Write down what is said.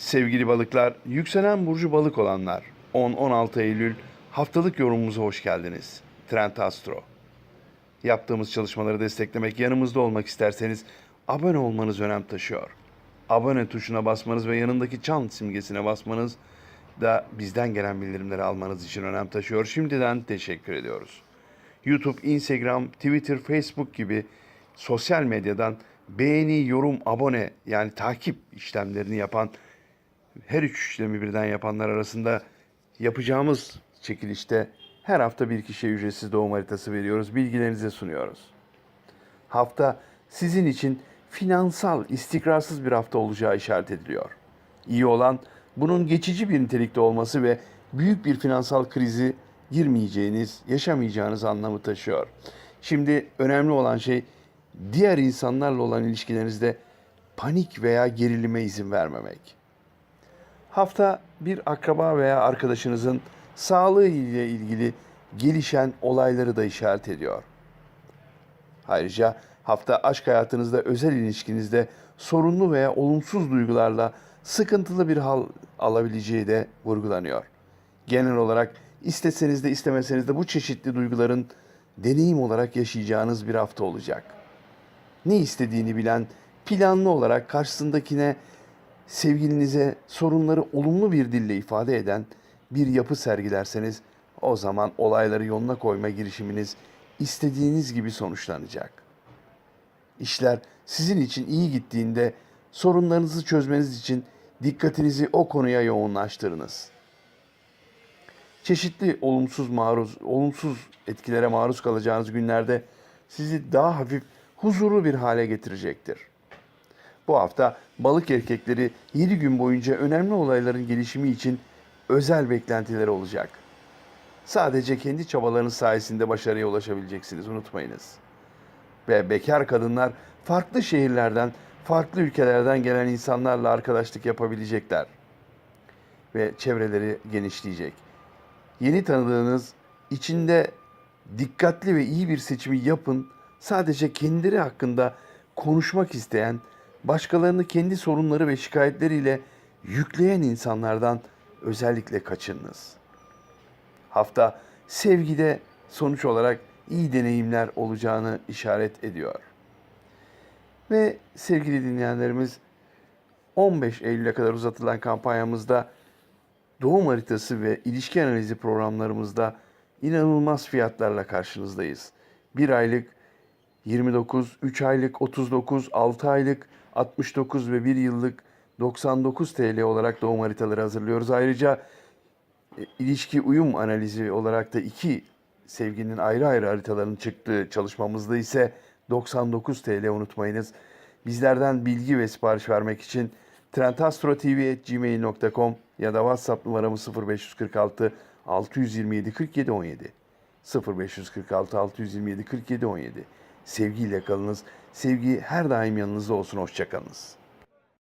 Sevgili balıklar, yükselen burcu balık olanlar, 10-16 Eylül haftalık yorumumuza hoş geldiniz. Trend Astro. Yaptığımız çalışmaları desteklemek, yanımızda olmak isterseniz abone olmanız önem taşıyor. Abone tuşuna basmanız ve yanındaki çan simgesine basmanız da bizden gelen bildirimleri almanız için önem taşıyor. Şimdiden teşekkür ediyoruz. YouTube, Instagram, Twitter, Facebook gibi sosyal medyadan beğeni, yorum, abone yani takip işlemlerini yapan her üç işlemi birden yapanlar arasında yapacağımız çekilişte her hafta bir kişiye ücretsiz doğum haritası veriyoruz. Bilgilerinize sunuyoruz. Hafta sizin için finansal, istikrarsız bir hafta olacağı işaret ediliyor. İyi olan bunun geçici bir nitelikte olması ve büyük bir finansal krizi girmeyeceğiniz, yaşamayacağınız anlamı taşıyor. Şimdi önemli olan şey diğer insanlarla olan ilişkilerinizde panik veya gerilime izin vermemek. Hafta bir akraba veya arkadaşınızın sağlığı ile ilgili gelişen olayları da işaret ediyor. Ayrıca hafta aşk hayatınızda, özel ilişkinizde sorunlu veya olumsuz duygularla sıkıntılı bir hal alabileceği de vurgulanıyor. Genel olarak isteseniz de istemeseniz de bu çeşitli duyguların deneyim olarak yaşayacağınız bir hafta olacak. Ne istediğini bilen, planlı olarak karşısındakine, sevgilinize sorunları olumlu bir dille ifade eden bir yapı sergilerseniz o zaman olayları yoluna koyma girişiminiz istediğiniz gibi sonuçlanacak. İşler sizin için iyi gittiğinde sorunlarınızı çözmeniz için dikkatinizi o konuya yoğunlaştırınız. Çeşitli olumsuz maruz olumsuz etkilere maruz kalacağınız günlerde sizi daha hafif huzurlu bir hale getirecektir. Bu hafta balık erkekleri 7 gün boyunca önemli olayların gelişimi için özel beklentileri olacak. Sadece kendi çabalarınız sayesinde başarıya ulaşabileceksiniz unutmayınız. Ve bekar kadınlar farklı şehirlerden, farklı ülkelerden gelen insanlarla arkadaşlık yapabilecekler. Ve çevreleri genişleyecek. Yeni tanıdığınız içinde dikkatli ve iyi bir seçimi yapın. Sadece kendileri hakkında konuşmak isteyen, başkalarını kendi sorunları ve şikayetleriyle yükleyen insanlardan özellikle kaçınınız. Hafta sevgide sonuç olarak iyi deneyimler olacağını işaret ediyor. Ve sevgili dinleyenlerimiz 15 Eylül'e kadar uzatılan kampanyamızda doğum haritası ve ilişki analizi programlarımızda inanılmaz fiyatlarla karşınızdayız. 1 aylık 29, 3 aylık 39, 6 aylık 69 ve 1 yıllık 99 TL olarak doğum haritaları hazırlıyoruz. Ayrıca e, ilişki uyum analizi olarak da iki sevginin ayrı ayrı haritalarının çıktığı çalışmamızda ise 99 TL unutmayınız. Bizlerden bilgi ve sipariş vermek için trendastrotv.gmail.com ya da WhatsApp numaramız 0546 627 47 17 0546 627 47 17 Sevgiyle kalınız. Sevgi her daim yanınızda olsun. Hoşçakalınız.